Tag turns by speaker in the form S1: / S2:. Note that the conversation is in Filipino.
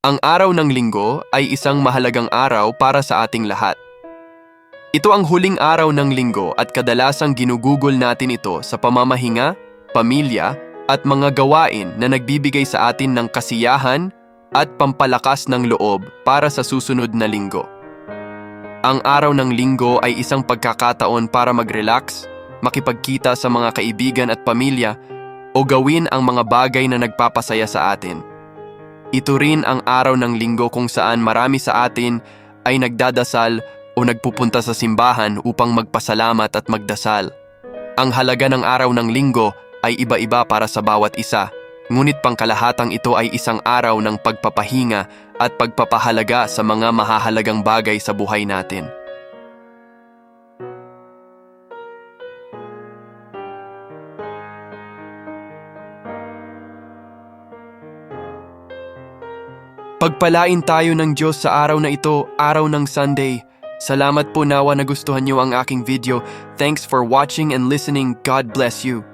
S1: Ang araw ng linggo ay isang mahalagang araw para sa ating lahat. Ito ang huling araw ng linggo at kadalasang ginugugol natin ito sa pamamahinga, pamilya, at mga gawain na nagbibigay sa atin ng kasiyahan at pampalakas ng loob para sa susunod na linggo. Ang araw ng linggo ay isang pagkakataon para mag-relax, makipagkita sa mga kaibigan at pamilya, o gawin ang mga bagay na nagpapasaya sa atin. Ito rin ang araw ng linggo kung saan marami sa atin ay nagdadasal o nagpupunta sa simbahan upang magpasalamat at magdasal. Ang halaga ng araw ng linggo ay iba-iba para sa bawat isa, ngunit pangkalahatang ito ay isang araw ng pagpapahinga at pagpapahalaga sa mga mahahalagang bagay sa buhay natin. Pagpalain tayo ng Diyos sa araw na ito, araw ng Sunday. Salamat po nawa na gustuhan niyo ang aking video. Thanks for watching and listening. God bless you.